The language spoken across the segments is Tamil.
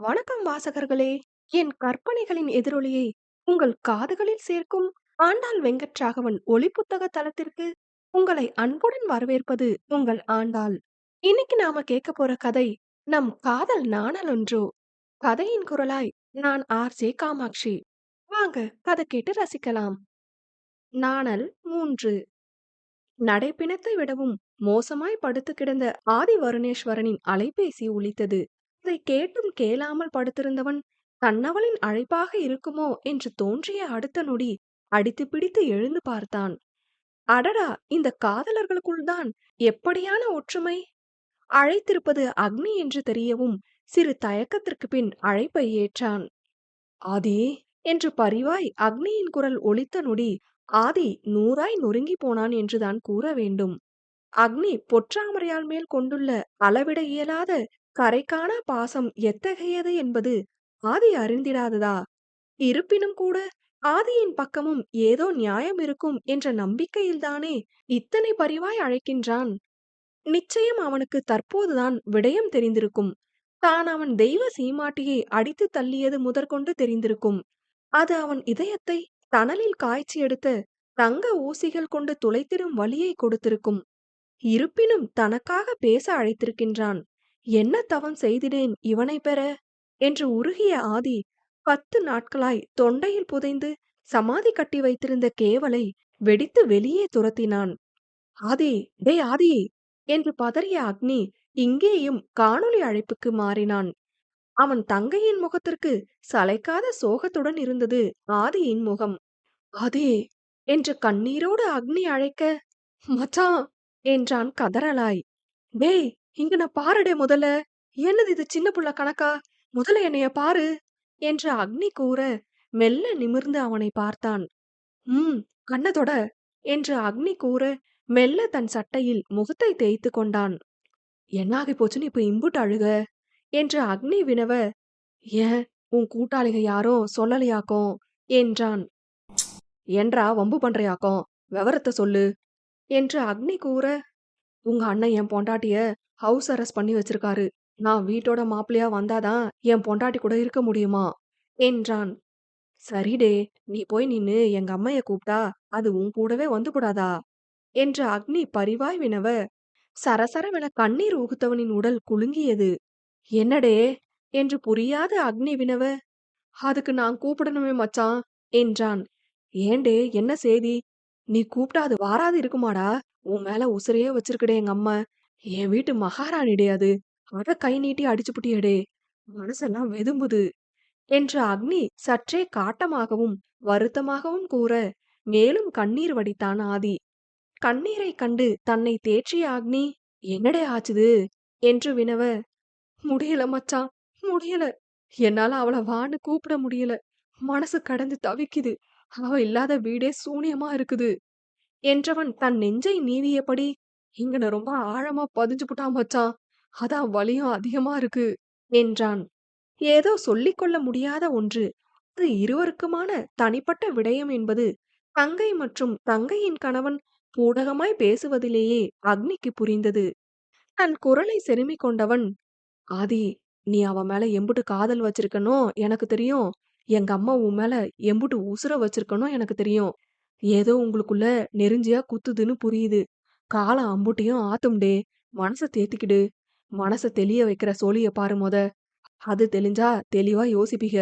வணக்கம் வாசகர்களே! என் கற்பனைகளின் எதிரொலியை உங்கள் காதுகளில் சேர்க்கும் ஆண்டாள் வெங்கட்ராகவன் ஒலிப்புத்தக தளத்திற்கு உங்களை அன்புடன் வரவேற்பது உங்கள் ஆண்டாள். இன்னைக்கு நாம கேட்கப் போற கதை நம் காதல் நாணலொன்றோ. கதையின் குரலாய் நான் ஆர்.ஜே. காமாட்சி. வாங்க கதை கேட்டு ரசிக்கலாம். நாணல் மூன்று நடைப்பிணத்தை விடவும் மோசமாய் படுத்து கிடந்த ஆதிவருணேஸ்வரனின் அலைபேசி ஒலித்தது. இதை கேட்டும் கேளாமல் படுத்திருந்தவன் தன்னவளின் அழைப்பாக இருக்குமோ என்று தோன்றிய அடுத்த நொடி அடித்து பிடித்து எழுந்து பார்த்தான். அடடா இந்த காதலர்களுக்குள்தான் எப்படியான ஒற்றுமை! அழைத்திருப்பது அக்னி என்று தெரியவும் சிறு தயக்கத்திற்கு பின் அழைப்பை ஏற்றான். ஆதி என்று பரிவாய் அக்னியின் குரல் ஒலித்த நொடி ஆதி நூறாய் நொறுங்கி போனான் என்றுதான் கூற வேண்டும். அக்னி பொற்றாமரையாள் மேல் கொண்டுள்ள அளவிட இயலாத கரைக்கான பாசம் எத்தகையது என்பது ஆதி அறிந்திடாததா? இருப்பினும் கூட ஆதியின் பக்கமும் ஏதோ நியாயம் இருக்கும் என்ற நம்பிக்கையில்தானே இத்தனை பரிவாய் அழைக்கின்றான். நிச்சயம் அவனுக்கு தற்போதுதான் விடயம் தெரிந்திருக்கும். தான் அவன் தெய்வ சீமாட்டியை அடித்துத் தள்ளியது முதற்கொண்டு தெரிந்திருக்கும். அது அவன் இதயத்தை தணலில் காய்ச்சி எடுத்த தங்க ஊசிகள் கொண்டு துளைத்திடும் வழியை கொடுத்திருக்கும். இருப்பினும் தனக்காக பேச அழைத்திருக்கின்றான். என்ன தவம் செய்திடேன் இவனைப் பெற? என்று உருகிய ஆதி பத்து நாட்களாய் தொண்டையில் புதைந்து சமாதி கட்டி வைத்திருந்த கேவலை வெடித்து வெளியே துரத்தினான். ஆதி டேய் ஆதி என்று பதறிய அக்னி இங்கேயும் காணொலி அழைப்புக்கு மாறினான். அவன் தங்கையின் முகத்திற்கு சளைக்காத சோகத்துடன் இருந்தது ஆதியின் முகம். ஆதி என்று கண்ணீரோடு அக்னி அழைக்க மச்சான் என்றான் கதறலாய். டேய் இங்க நான் பாருடே முதல்ல என்னது இது சின்ன புள்ள கணக்கா முதல்ல என்னைய பாரு என்று அக்னி கூற மெல்ல நிமிர்ந்து அவனை பார்த்தான். ம் கண்ணதொட என்று அக்னி கூற மெல்ல தன் சட்டையில் முகத்தை தேய்த்து கொண்டான். என்னாகி போச்சுன்னு இப்ப இம்புட்டு அழுக என்று அக்னி வினவ ஏன் உன் கூட்டாளிக யாரும் சொல்லலையாக்கும் என்றான். என்றா வம்பு பண்றையாக்கும் விவரத்தை சொல்லு என்று அக்னி கூற உங்க அண்ணன் என் பொண்டாட்டிய ஹவுஸ் அரெஸ்ட் பண்ணி வச்சிருக்காரு. நான் வீட்டோட மாப்பிள்ளையா வந்தாதான் என் பொண்டாட்டி கூட இருக்க முடியுமா என்றான். சரிடே நீ போய் நின்னு எங்க அம்மைய கூப்பிட்டா அது உன் கூடவே வந்து கூடாதா என்று அக்னி பரிவாய் வினவ சரசரவென கண்ணீர் ஊகுத்தவனின் உடல் குலுங்கியது. என்னடே என்று புரியாத அக்னி வினவ அதுக்கு நான் கூப்பிடணுமே மச்சான் என்றான். ஏண்டே என்ன செய்தி நீ கூப்பிட்டா அது வாராது இருக்குமாடா உன் மேல உசிரையே வச்சிருக்குடே எங்க அம்மா என் வீட்டு மகாராணிடே அது. அத கை நீட்டி அடிச்சுப்புட்டியடே மனசெல்லாம் வெதும்புது. என்று அக்னி சற்றே காட்டமாகவும் வருத்தமாகவும் கூற மேலும் கண்ணீர் வடித்தான் ஆதி. கண்ணீரை கண்டு தன்னை தேற்றிய அக்னி என்னடே ஆச்சுது என்று வினவ முடியல மச்சான் முடியல. என்னால அவளை வான்னு கூப்பிட முடியல. மனசு கடந்து தவிக்குது. அவ இல்லாத வீடே சூனியமா இருக்குது என்றவன் தன் நெஞ்சை நீவியபடி இங்கன ரொம்ப ஆழமா பதிஞ்சு புட்டான் மச்சான் அதான் வலியும் அதிகமா இருக்கு என்றான். ஏதோ சொல்லிக்கொள்ள முடியாத ஒன்று. அது இருவருக்குமான தனிப்பட்ட விடயம் என்பது தங்கை மற்றும் தங்கையின் கணவன் பூடகமாய் பேசுவதிலேயே அக்னிக்கு புரிந்தது. தன் குரலை செருமி கொண்டவன் ஆதி நீ அவன் மேல எம்புட்டு காதல் வச்சிருக்கனோ எனக்கு தெரியும். எங்க அம்மா உன் மேல எம்புட்டு உசுர வச்சிருக்கனோ எனக்கு தெரியும். ஏதோ உங்களுக்குள்ள நெருஞ்சியா குத்துதுன்னு புரியுது. காலம் அம்புட்டியும் ஆத்தும்டே. மனச தேத்திக்கிடு. மனச தெளிய வைக்கிற சோழிய பாரு மொத. அது தெளிஞ்சா தெளிவா யோசிப்பீக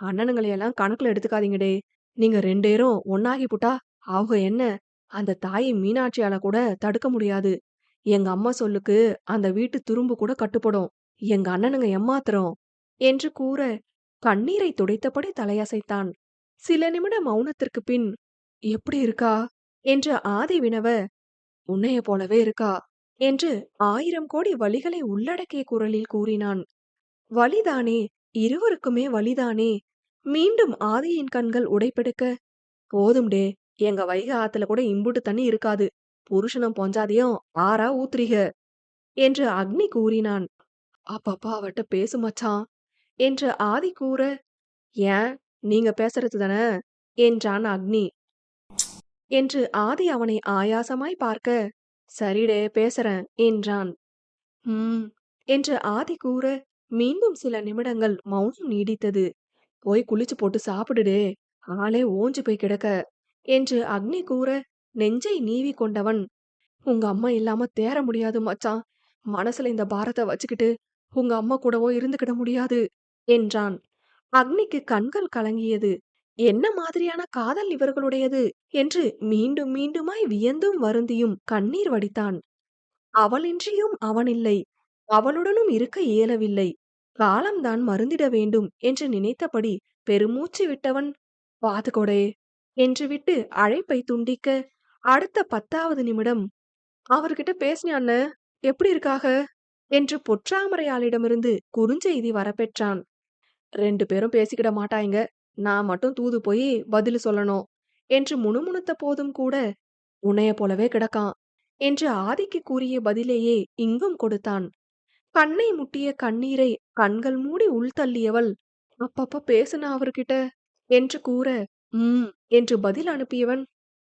அண்ணனுங்களையெல்லாம் கணக்குல எடுத்துக்காதீங்கடே. நீங்க ரெண்டேரும் ஒன்னாகி புட்டா அவங்க என்ன? அந்த தாயை மீனாட்சியால கூட தடுக்க முடியாது. எங்க அம்மா சொல்லுக்கு அந்த வீட்டு துரும்பு கூட கட்டுப்படும். எங்க அண்ணனுங்க எம்மாத்திரம் என்று கூற கண்ணீரை துடைத்தபடி தலையசைத்தான். சில நிமிட மௌனத்திற்கு பின் எப்படி இருக்கா? என்று ஆதி வினவ உன்னைய போலவே இருக்கா? என்று ஆயிரம் கோடி வழிகளை உள்ளடக்கிய குரலில் கூறினான். வலிதானே இருவருக்குமே வலிதானே. மீண்டும் ஆதியின் கண்கள் உடைப்பெடுக்க போதும்டே எங்க வைகை ஆத்துல கூட இம்புட்டு தண்ணி இருக்காது. புருஷனும் பொஞ்சாதையும் ஆறா ஊத்துறீக என்று அக்னி கூறினான். அப்பப்பா அவட்ட பேசு மச்சான் என்று ஆதி கூற ஏன் நீங்க பேசுறது தானே? என்றான் அக்னி. என்று ஆதி அவனை ஆயாசமாய் பார்க்க சரிடே பேசுறேன் என்றான் ம் என்று ஆதி கூற மீண்டும் சில நிமிடங்கள் மௌனம் நீடித்தது. "போய் குளிச்சு போட்டு சாப்பிடுடே, ஆளே ஓஞ்சு போய் கிடக்க" என்று அக்னி கூற, நெஞ்சை நீவிக் கொண்டவன், "உங்க அம்மா இல்லாம தேற முடியாது மச்சான். மனசுல இந்த பாரத்த வச்சுக்கிட்டு, உங்க அம்மா கூடவோ இருந்துக்கிட முடியாது" என்றான். அக்னிக்கு கண்கள் கலங்கியது. என்ன மாதிரியான காதல் இவர்களுடையது என்று மீண்டும் மீண்டுமாய் வியந்தும் வருந்தியும் கண்ணீர் வடித்தான். அவளின்றியும் அவனில்லை. அவளுடனும் இருக்க இயலவில்லை. காலம்தான் மருந்திட வேண்டும் என்று நினைத்தபடி பெருமூச்சு விட்டவன், பாதுகொடே என்று விட்டு அழைப்பை துண்டிக்க, அடுத்த பத்தாவது நிமிடம், "அவர்கிட்ட பேசினியா எப்படி இருக்காக?" என்று பொற்றாமரையாளிடமிருந்து குறுஞ்செய்தி வரப்பெற்றான். "ரெண்டு பேரும் பேசிக்கிட மாட்டாய்ங்க. நான் மட்டும் தூது போய் பதில் சொல்லணும்" என்று முணுமுணுத்த போதும் கூட, "உன்னைய போலவே கிடக்கான்" என்று ஆதிக்கு கூறிய பதிலேயே இங்கும் கொடுத்தான். கண்ணை முட்டிய கண்ணீரை கண்கள் மூடி உள்தள்ளியவள், "அப்பப்ப பேசுனா அவர்கிட்ட" என்று கூற, உம் என்று பதில் அனுப்பியவன்,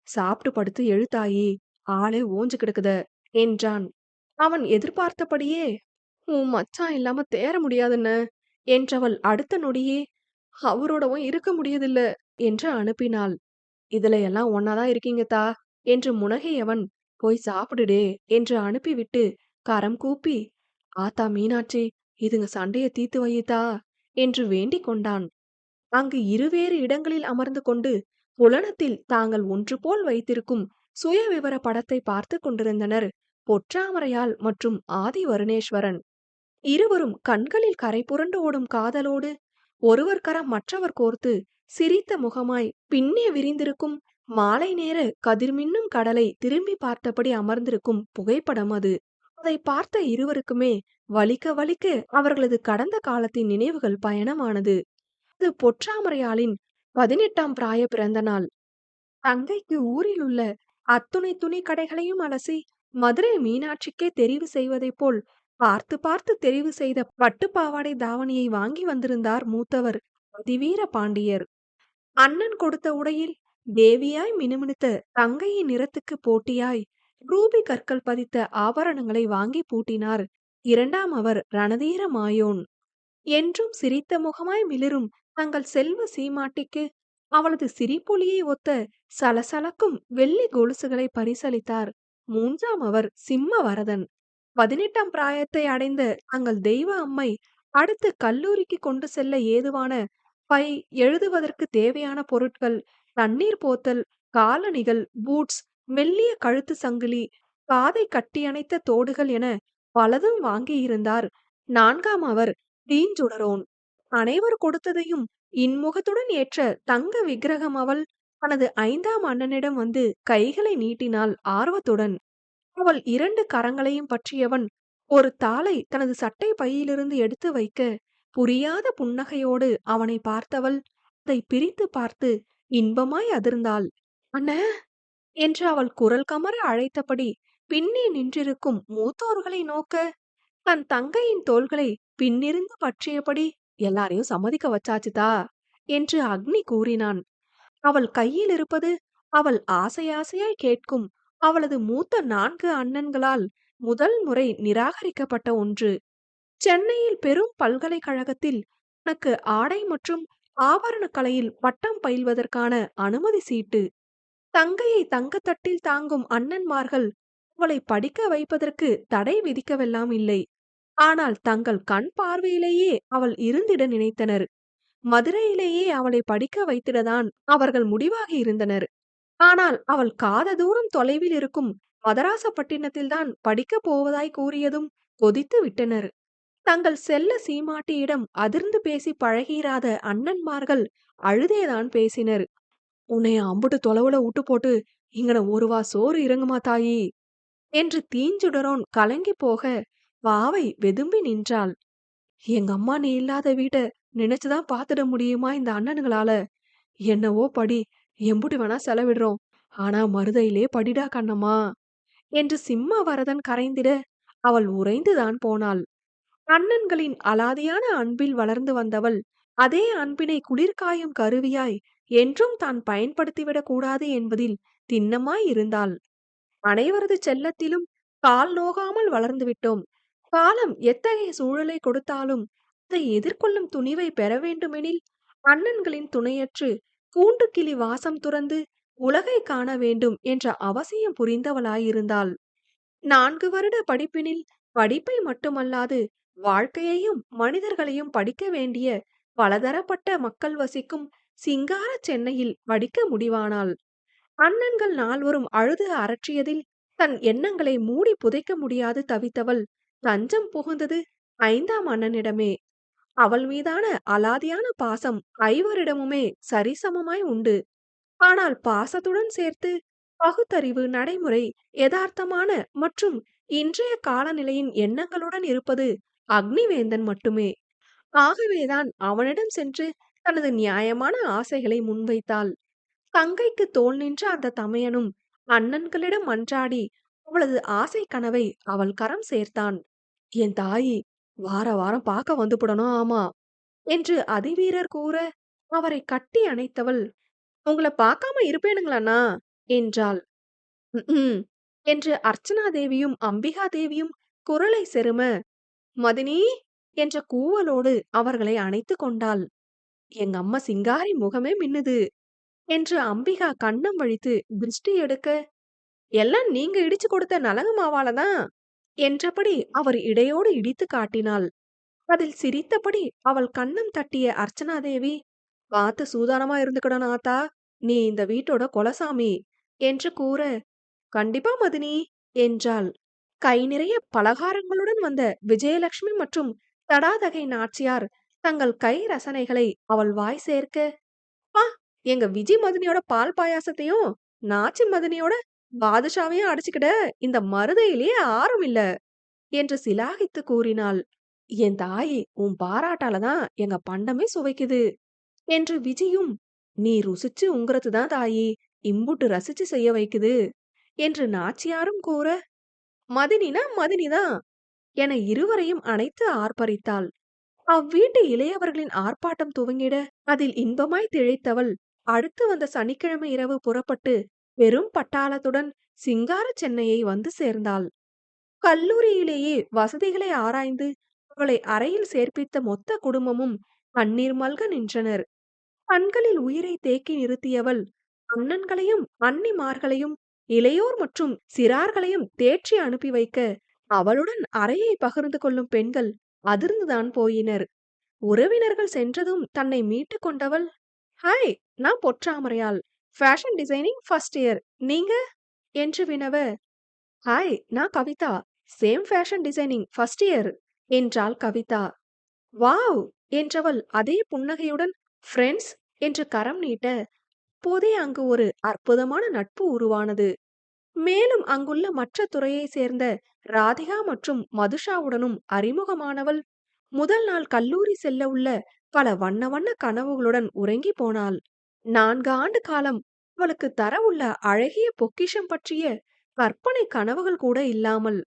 சாப்பிட்டு படுத்து எழுத்தாயி ஆளே ஓஞ்சு கிடக்குத" என்றான். அவன் எதிர்பார்த்தபடியே, "உன் மச்சான் இல்லாம தேற முடியாதுன்னு என்றவள் அடுத்த நொடியே, "அவரோடவும் இருக்க முடியதில்ல" என்று அனுப்பினாள். "இதுல எல்லாம் ஒன்னாதான் இருக்கீங்க தா" என்று முனகையவன் "போய் சாப்பிடுடே" என்று அனுப்பிவிட்டு கரம் கூப்பி, "ஆத்தா மீனாட்சி, இதுங்க சண்டைய தீத்து வையுதா" என்று வேண்டிக் கொண்டான். அங்கு இருவேறு இடங்களில் அமர்ந்து கொண்டு புலனத்தில் தாங்கள் ஒன்று போல் வைத்திருக்கும் சுயவிவர படத்தை பார்த்துக் கொண்டிருந்தனர் பொற்றாமரையால் மற்றும் ஆதி வருணேஸ்வரன். இருவரும் கண்களில் கரை புரண்டு ஓடும் காதலோடு ஒருவர் கரம் மற்றவர் கோர்த்து சிரித்த முகமாய் பின்னே விரிந்திருக்கும் மாலை நேர கதிர்மின்னும் கடலை திரும்பி பார்த்தபடி அமர்ந்திருக்கும் புகைப்படம் அது. அதை பார்த்த இருவருக்குமே வலிக்க வலிக்க அவர்களது கடந்த காலத்தின் நினைவுகள் பயணமானது. அது பொற்றாமரையாளின் பதினெட்டாம் பிராய பிறந்த நாள். தங்கைக்கு ஊரில் உள்ள அத்துணை துணி கடைகளையும் அலசி மதுரை மீனாட்சிக்கே தெரிவு செய்வதைப் போல் பார்த்து பார்த்து தெரிவு செய்த பட்டுப் பாவாடை தாவணியை வாங்கி வந்திருந்தார் மூத்தவர் அதிவீர பாண்டியர். அண்ணன் கொடுத்த உடையில் தேவியாய் மினுமினுத்த தங்கையின் நிறத்துக்கு போட்டியாய் ரூபி கற்கள் பதித்த ஆபரணங்களை வாங்கி பூட்டினார் இரண்டாம் அவர் ரணதீர மாயோன். என்றும் சிரித்த முகமாய் மிளிரும் தங்கள் செல்வ சீமாட்டிக்கு அவளது சிரிப்பொலியை ஒத்த சலசலக்கும் வெள்ளி கொலுசுகளை பரிசளித்தார் மூன்றாம் அவர் சிம்ம வரதன். பதினெட்டாம் பிராயத்தை அடைந்த தங்கள் தெய்வ அம்மை அடுத்து கல்லூரிக்கு கொண்டு செல்ல ஏதுவான பை எழுதுவதற்கு தேவையான பொருட்கள் தண்ணீர் போத்தல் காலணிகள் பூட்ஸ் மெல்லிய கழுத்து சங்கிலி காதை கட்டியணைத்த தோடுகள் என பலதும் வாங்கியிருந்தார் நான்காம் அவர் தீஞ்சுடரோன். அனைவர் கொடுத்ததையும் இன்முகத்துடன் ஏற்ற தங்க விக்கிரகம் அவள் தனது ஐந்தாம் அண்ணனிடம் வந்து கைகளை நீட்டினாள் ஆர்வத்துடன். அவள் இரண்டு கரங்களையும் பற்றியவன் ஒரு தாளை தனது சட்டை பையிலிருந்து எடுத்து வைக்க புரியாத புன்னகையோடு அவனை பார்த்தவள் அதை பிரித்து பார்த்து இன்பமாய் அதிர்ந்தாள். அண்ண என்று அவள் குரல் கமற அழைத்தபடி பின்னே நின்றிருக்கும் மூத்தோர்களை நோக்க, தன் தங்கையின் தோள்களை பின்னிருந்து பற்றியபடி, "எல்லாரையும் சம்மதிக்க வச்சாச்சுதா என்று அக்னி கூறினான். அவள் கையில் இருப்பது அவள் ஆசை ஆசையாய் கேட்கும் அவளது மூத்த நான்கு அண்ணன்களால் முதல் முறை நிராகரிக்கப்பட்ட ஒன்று. சென்னையில் பெரும் பல்கலைக்கழகத்தில் உனக்கு ஆடை மற்றும் ஆபரணக் கலையில் பட்டம் பயில்வதற்கான அனுமதி சீட்டு. தங்கையை தங்கத்தட்டில் தாங்கும் அண்ணன்மார்கள் அவளை படிக்க வைப்பதற்கு தடை விதிக்கவெல்லாம் இல்லை. ஆனால் தங்கள் கண் பார்வையிலேயே அவள் இருந்திட நினைத்தனர். மதுரையிலேயே அவளை படிக்க வைத்திடதான் அவர்கள் முடிவாகி இருந்தனர். ஆனால் அவள் காத தூரம் தொலைவில் இருக்கும் மதராசப்பட்டினத்தில்தான் படிக்கப் போவதாய் கூறியதும் கொதித்து விட்டனர். தங்கள் செல்ல சீமாட்டியிடம் அதிர்ந்து பேசி பழகிராத அண்ணன்மார்கள் அழுதேதான் பேசினர். உன்னை அம்புட்டு தொலைவுல விட்டு போட்டு இங்கன ஒருவா சோறு இறங்குமா தாயி" என்று தீஞ்சுடரோன் கலங்கிப் போக வாவை வெதும்பி நின்றாள். எங்க அம்மா நீ இல்லாத வீட்டை நினைச்சுதான் பாத்துட முடியுமா இந்த அண்ணனுங்களால? என்னவோ படி, எம்புட்டு வேணா செலவிடுறோம். ஆனா மருதையிலே படிடா கண்ணம்மா" என்று சிம்ம வரதன் கரைந்திட அவள் உறைந்துதான் போனாள். அண்ணன்களின் அலாதியான அன்பில் வளர்ந்து வந்தவள் அதே அன்பினை குளிர்காயும் கருவியாய் என்றும் தான் பயன்படுத்திவிடக் கூடாது என்பதில் திண்ணமாய் இருந்தாள். அனைவரது செல்லத்திலும் கால் நோகாமல் வளர்ந்து விட்டோம். காலம் எத்தகைய சூழலை கொடுத்தாலும் அதை எதிர்கொள்ளும் துணிவை பெற வேண்டுமெனில் அண்ணன்களின் துணையற்று கூண்டு கிளி வாசம் துறந்து உலகை காண வேண்டும் என்ற அவசியம் புரிந்தவளாயிருந்தாள். நான்கு வருட படிப்பினில் படிப்பை மட்டுமல்லாது வாழ்க்கையையும் மனிதர்களையும் படிக்க வேண்டிய பலதரப்பட்ட மக்கள் வசிக்கும் சிங்கார சென்னையில் படிக்க முடிவானாள். அண்ணன்கள் நால்வரும் அழுது அரற்றியதில் தன் எண்ணங்களை மூடி புதைக்க முடியாது தவித்தவள் தஞ்சம் புகுந்தது ஐந்தாம் அண்ணனிடமே. அவள் மீதான அலாதியான பாசம் ஐவரிடமுமே சரிசமமாய் உண்டு. ஆனால் பாசத்துடன் சேர்த்து பகுத்தறிவு நடைமுறை யதார்த்தமான மற்றும் இன்றைய காலநிலையின் எண்ணங்களுடன் இருப்பது அக்னிவேந்தன் மட்டுமே. ஆகவேதான் அவனிடம் சென்று தனது நியாயமான ஆசைகளை முன்வைத்தாள். தங்கைக்கு தோல் நின்ற அந்த தமையனும் அண்ணன்களிடம் மன்றாடி அவளது ஆசை கனவை அவள் கரம் சேர்த்தான். என் தாயி வார வாரம் பார்க்க வந்துபடணும் ஆமா என்று அதிவீரர் கூற அவரை கட்டி அணைத்தவள் உங்களை பார்க்காம இருப்பேனுங்களாண்ணா? என்றாள். என்று அர்ச்சனா தேவியும் அம்பிகா தேவியும் குரலை செரும மதினி என்ற கூவலோடு அவர்களை அணைத்துக் கொண்டாள். எங்க அம்மா சிங்காரி முகமே மின்னுது என்று அம்பிகா கண்ணம் வழித்து திருஷ்டி எடுக்க எல்லாம் நீங்க இடிச்சு கொடுத்த நலங்கு மாவால தான். என்றபடி அவர் இடையோடு இடித்து காட்டினாள். அதில் சிரித்தபடி அவள் கண்ணம் தட்டிய அர்ச்சனா தேவி பார்த்து சூதானமா இருந்துக்கணும் ஆத்தா நீ இந்த வீட்டோட கொலசாமி என்று கூற கண்டிப்பா மதினி என்றாள். கை நிறைய பலகாரங்களுடன் வந்த விஜயலட்சுமி மற்றும் தடாதகை நாச்சியார் தங்கள் கை ரசனைகளை அவள் வாய் சேர்க்க பா எங்க விஜி மதினியோட பால் பாயாசத்தையும் நாச்சி மதினியோட பாதுஷாவையும் அடிச்சுக்கிட இந்த மருதையிலேயே ஆறும் இல்ல என்று சிலாகித்து கூறினாள். என் தாயி உன் பாராட்டால தான் எங்க பண்டமே சுவைக்குது என்று விஜயும் நீ ருசிச்சு உங்கிறது தான் தாயி இம்புட்டு ரசிச்சு செய்ய வைக்குது என்று நாச்சியாரும் கூற மதினினா மதினிதான் என இருவரையும் அணைத்து ஆர்ப்பரித்தாள். அவ்வீட்டு இளையவர்களின் ஆர்ப்பாட்டம் துவங்கிட அதில் இன்பமாய் திழைத்தவள் அடுத்து வந்த சனிக்கிழமை இரவு புறப்பட்டு பெரும் பட்டாளத்துடன் சிங்கார சென்னையை வந்து சேர்ந்தாள். கல்லூரியிலேயே வசதிகளை ஆராய்ந்து அவளை அறையில் சேர்ப்பித்த மொத்த குடும்பமும் கண்ணீர் மல்க நின்றனர். கண்களில் உயிரை தேக்கி நிறுத்தியவள் அண்ணன்களையும் அன்னிமார்களையும் இளையோர் மற்றும் சிறார்களையும் தேற்றி அனுப்பி வைக்க அவளுடன் அறையை பகிர்ந்து கொள்ளும் பெண்கள் அதிர்ந்துதான் போயினர். உறவினர்கள் சென்றதும் தன்னை மீட்டு கொண்டவள் ஹாய் நான் Potramaraiyal fashion designing first year நீங்க? என்று வினவ. ஹாய் நான் Kavitha. Same fashion designing first year என்றாள் கவிதா. வாவ்! என்றவள் அதே புன்னகையுடன் ஃப்ரெண்ட்ஸ் என்று கரம் நீட்ட. போதே அங்கு ஒரு அற்புதமான நட்பு உருவானது. மேலும் அங்குள்ள மற்ற துறையை சேர்ந்த ராதிகா மற்றும் மதுஷாவுடனும் அறிமுகமானவள். முதல் நாள் கல்லூரி செல்ல உள்ள பல வண்ண வண்ண கனவுகளுடன் உறங்கி போனாள். நான்கு ஆண்டு காலம் அவளுக்கு தர உள்ள அழகிய பொக்கிஷம் பற்றிய கற்பனை கனவுகள் கூட இல்லாமல்